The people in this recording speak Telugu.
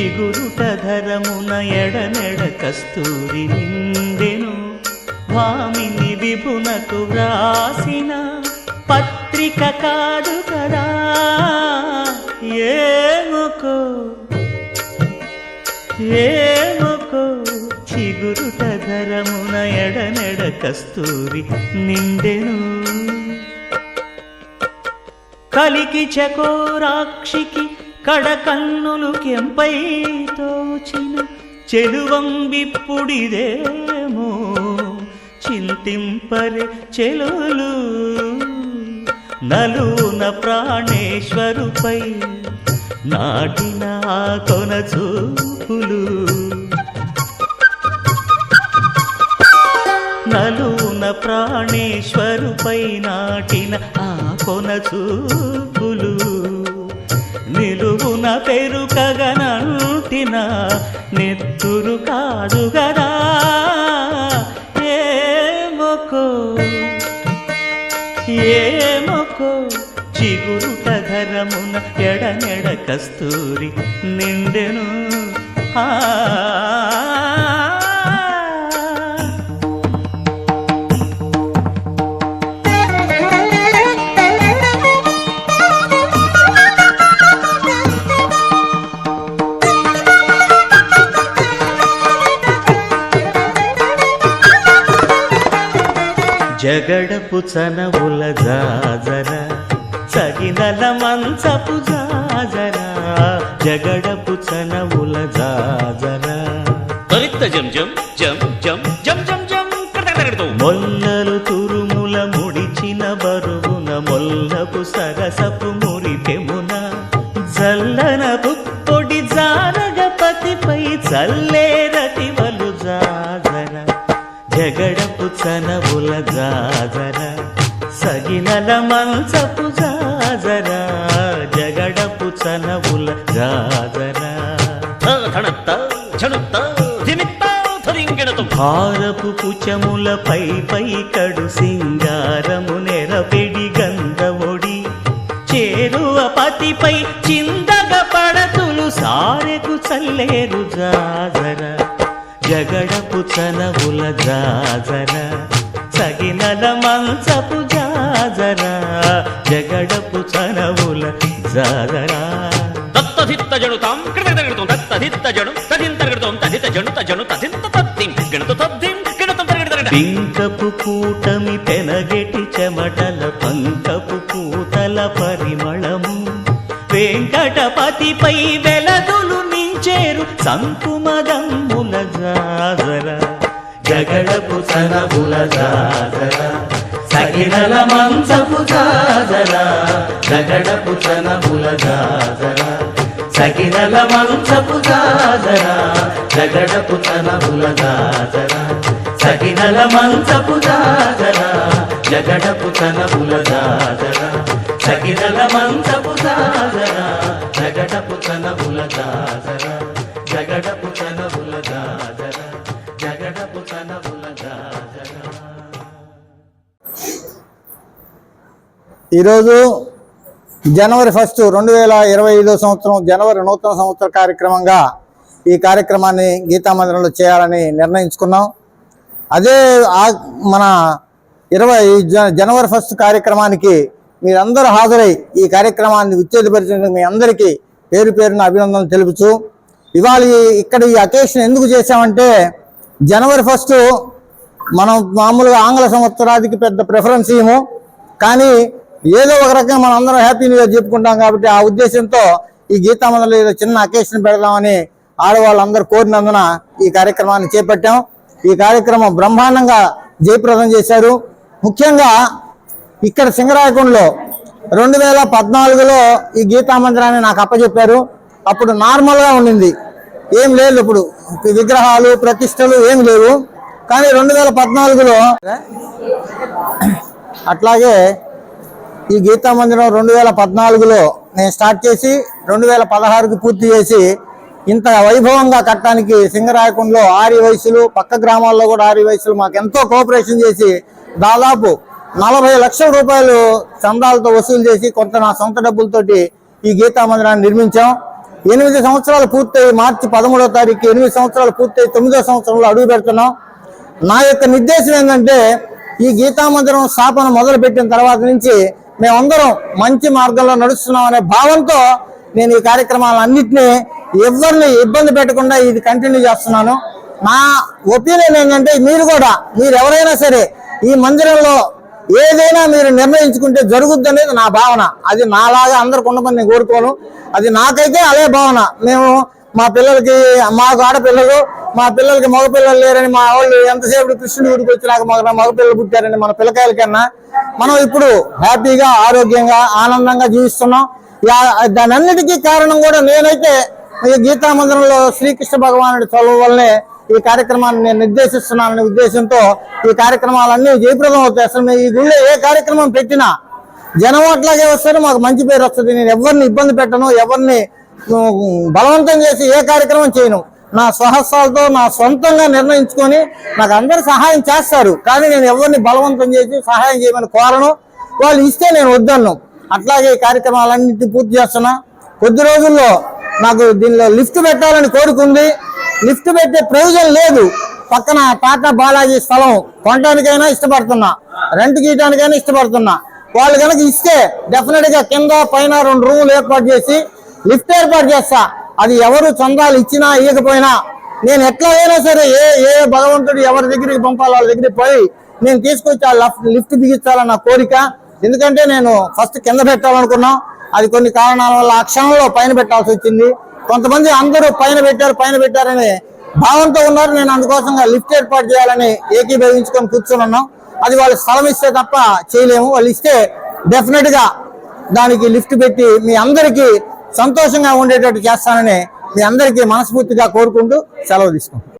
చిగురుట ధరమున ఎడనెడ కస్తూరి నిండెను భామిని విభునకు వ్రాసిన పత్రిక కాదు కదా. ఏముకో ఏముకో చిగురుట ధరమున ఎడనెడ కస్తూరి నిండెను. కలికి చకోరాక్షికి కడకన్నులు కెంపై తోచిన చెలువంబిప్పుడిదేమో చింతింపరి చెలులు. నలున ప్రాణేశ్వరుపై నాటిన ఆ కొన చూపులు. నలున ప్రాణేశ్వరుపై నాటిన ఆ కొన చూపులు. పెరుకగనంటిన నెత్తురు కాదు గదా. ఏమొకో ఏమొకో చిగురుట ధరమున ఎడనెడ కస్తూరి నిండెను. ఆ జగడపు చనవుల జాజర సగినల మంచపు జాజర జగడపు చనవుల జాజర త్వరిత జం జం జం జం జం జం జం. మొల్లలు తురుముల ముడిచిన బరువున మొల్లపు సరసపు మురిపెమున జల్లన పుప్పొడి జానగపతిపై చల్లేరతివలు చనవుల జాజర సగినల మంచపు జాజర జగడపు చనవుల జాజర. భారపు పుచముల పై కడు సింగారము నెరపెడి గంధముడి చేరువ పతిపై చిందగ పడతులు సారెకు చల్లేరు జాజర. జగడపు చనవుల జాజర సగినల మంచపు జాజర జగడపు చనవుల జాజర దత్తధిత్త జణుతాం కడకడకడతో. దత్తధిత్త జణు తదింతరగడతోం తదిత జణు తజను తదింత తద్దిం గణత తద్దిం. పింకపు కూటమి పెనగెటి చెమటల పంకపు కూతల పరిమళము వెంకటపతిపై వెలదులు చేరు సంకుమదమ్ముల జాజర. జగడపు సనబుల జాజర. సగినల మంచపు జాజర. జగడపు సనబుల జాజర. సగినల మంచపు జాజర. జగడపు సనబుల జాజర. సగినల మంచపు జాజర. జగడపు సనబుల జాజర. సగినల మంచపు జాజర. జగడపు తనవుల దాదర జగడపు తనవుల దాదర జగడపు తనవుల దాదర ఈరోజు జనవరి ఫస్ట్ రెండు వేల ఇరవై ఐదో సంవత్సరం జనవరి నూతన సంవత్సర కార్యక్రమంగా ఈ కార్యక్రమాన్ని గీతామందిరంలో చేయాలని నిర్ణయించుకున్నాం. అదే మన ఇరవై జనవరి ఫస్ట్ కార్యక్రమానికి మీరందరూ హాజరై ఈ కార్యక్రమాన్ని ఉత్తేజపరిచినందుకు మీ అందరికీ పేరు పేరున అభినందనలు తెలుపుచు ఇవాళ ఈ- ఇక్కడ ఈ అకేషన్ ఎందుకు చేశామంటే జనవరి ఫస్ట్ మనం మామూలుగా ఆంగ్ల సంవత్సరాదికి పెద్ద ప్రిఫరెన్స్ ఇవ్వము కానీ ఏదో ఒక రకంగా మనం అందరం హ్యాపీ న్యూ ఇయర్ చెప్పుకుంటాం కాబట్టి ఆ ఉద్దేశంతో ఈ గీతామందరిలో ఏదో చిన్న అకేషన్ పెడదామని ఆడవాళ్ళందరూ కోరినందున ఈ కార్యక్రమాన్ని చేపట్టాం. ఈ కార్యక్రమం బ్రహ్మాండంగా జయప్రదం చేశారు. ముఖ్యంగా ఇక్కడ సింగరాయకుండలో రెండు వేల పద్నాలుగులో ఈ గీతా మందిరాన్ని నాకు అప్పచెప్పారు అప్పుడు నార్మల్గా ఉండింది. ఏం లేదు ఇప్పుడు. విగ్రహాలు ప్రతిష్టలు ఏం లేవు. కానీ రెండు వేల పద్నాలుగులో అట్లాగే ఈ గీతా మందిరం రెండు వేల పద్నాలుగులో నేను స్టార్ట్ చేసి రెండు వేల పదహారుకి పూర్తి చేసి ఇంత వైభవంగా కట్టడానికి సింగరాయకుండలో ఆరి వయసులు పక్క గ్రామాల్లో కూడా ఆరి వయసులు మాకు ఎంతో కోఆపరేషన్ చేసి దాదాపు నలభై లక్షల రూపాయలు చందాలతో వసూలు చేసి కొంత నా సొంత డబ్బులతోటి ఈ గీతా మందిరాన్ని నిర్మించాం. ఎనిమిది సంవత్సరాలు పూర్తయి మార్చి పదమూడవ తారీఖు ఎనిమిది సంవత్సరాలు పూర్తయి తొమ్మిదో సంవత్సరంలో అడుగు పెడుతున్నాం. నా యొక్క నిర్దేశం ఏంటంటే ఈ గీతా మందిరం స్థాపన మొదలు పెట్టిన తర్వాత నుంచి మేమందరం మంచి మార్గంలో నడుస్తున్నాం అనే భావంతో నేను ఈ కార్యక్రమాలన్నింటినీ ఎవరిని ఇబ్బంది పెట్టకుండా ఇది కంటిన్యూ చేస్తున్నాను. నా ఒపీనియన్ ఏంటంటే మీరు కూడా మీరు ఎవరైనా సరే ఈ మందిరంలో ఏదైనా మీరు నిర్ణయించుకుంటే జరుగుద్ది అనేది నా భావన. అది నాలాగా అందరికి ఉండమని నేను కోరుకోను. అది నాకైతే అదే భావన. మేము మా పిల్లలకి మాకు ఆడపిల్లలు మా పిల్లలకి మగపిల్లలు లేరని మా వాళ్ళు ఎంతసేపు కృష్ణుడి గుడికి వచ్చినాక మగ మగపిల్లలు పుట్టారని మన పిల్లకాయల కన్నా మనం ఇప్పుడు హ్యాపీగా ఆరోగ్యంగా ఆనందంగా జీవిస్తున్నాం. దాని అన్నిటికీ కారణం కూడా నేనైతే ఈ గీతా మందిరంలో శ్రీకృష్ణ భగవానుడి చదువు వల్లనే ఈ కార్యక్రమాన్ని నేను నిర్దేశిస్తున్నాననే ఉద్దేశంతో ఈ కార్యక్రమాలన్నీ జయప్రదం అవుతాయి. అసలు మేము ఈ గుళ్ళో ఏ కార్యక్రమం పెట్టినా జనం అట్లాగే వస్తారు మాకు మంచి పేరు వస్తుంది. నేను ఎవరిని ఇబ్బంది పెట్టను ఎవరిని బలవంతం చేసి ఏ కార్యక్రమం చేయను. నా స్వహస్తాలతో నా సొంతంగా నిర్ణయించుకొని నాకు అందరు సహాయం చేస్తారు. కానీ నేను ఎవరిని బలవంతం చేసి సహాయం చేయమని కోరను. వాళ్ళు ఇస్తే నేను వద్దన్ను. అట్లాగే ఈ కార్యక్రమాలన్నింటినీ పూర్తి చేస్తున్నా. కొద్ది రోజుల్లో నాకు దీనిలో లిఫ్ట్ పెట్టాలని కోరుకుంది. లిఫ్ట్ పెట్టే ప్రయోజనం లేదు. పక్కన టాటా బాలాజీ స్థలం కొనడానికైనా ఇష్టపడుతున్నా. రెంట్ గీయడానికైనా ఇష్టపడుతున్నా. వాళ్ళు కనుక ఇస్తే డెఫినెట్గా కింద పైన రెండు రూములు ఏర్పాటు చేసి లిఫ్ట్ ఏర్పాటు చేస్తా. అది ఎవరు చందాలు ఇచ్చినా ఇవ్వకపోయినా నేను ఎట్లా అయినా సరే ఏ ఏ భగవంతుడు ఎవరి దగ్గరికి పంపాలి వాళ్ళ దగ్గరికి పోయి నేను తీసుకొచ్చి ఆ లిఫ్ట్ బిగించాలన్న కోరిక. ఎందుకంటే నేను ఫస్ట్ కింద పెట్టాలనుకున్నాం. అది కొన్ని కారణాల వల్ల ఆ క్షణంలో పైన పెట్టాల్సి వచ్చింది. కొంతమంది అందరూ పైన పెట్టారు పైన పెట్టారని భావంతో ఉన్నారు. నేను అందుకోసంగా లిఫ్ట్ ఏర్పాటు చేయాలని ఏకీభవించుకొని కూర్చొని ఉన్నాం. అది వాళ్ళు స్థలం ఇస్తే తప్ప చేయలేము. వాళ్ళు ఇస్తే డెఫినెట్గా దానికి లిఫ్ట్ పెట్టి మీ అందరికీ సంతోషంగా ఉండేటట్టు చేస్తానని మీ అందరికీ మనస్ఫూర్తిగా కోరుకుంటూ సెలవు తీసుకుంటాం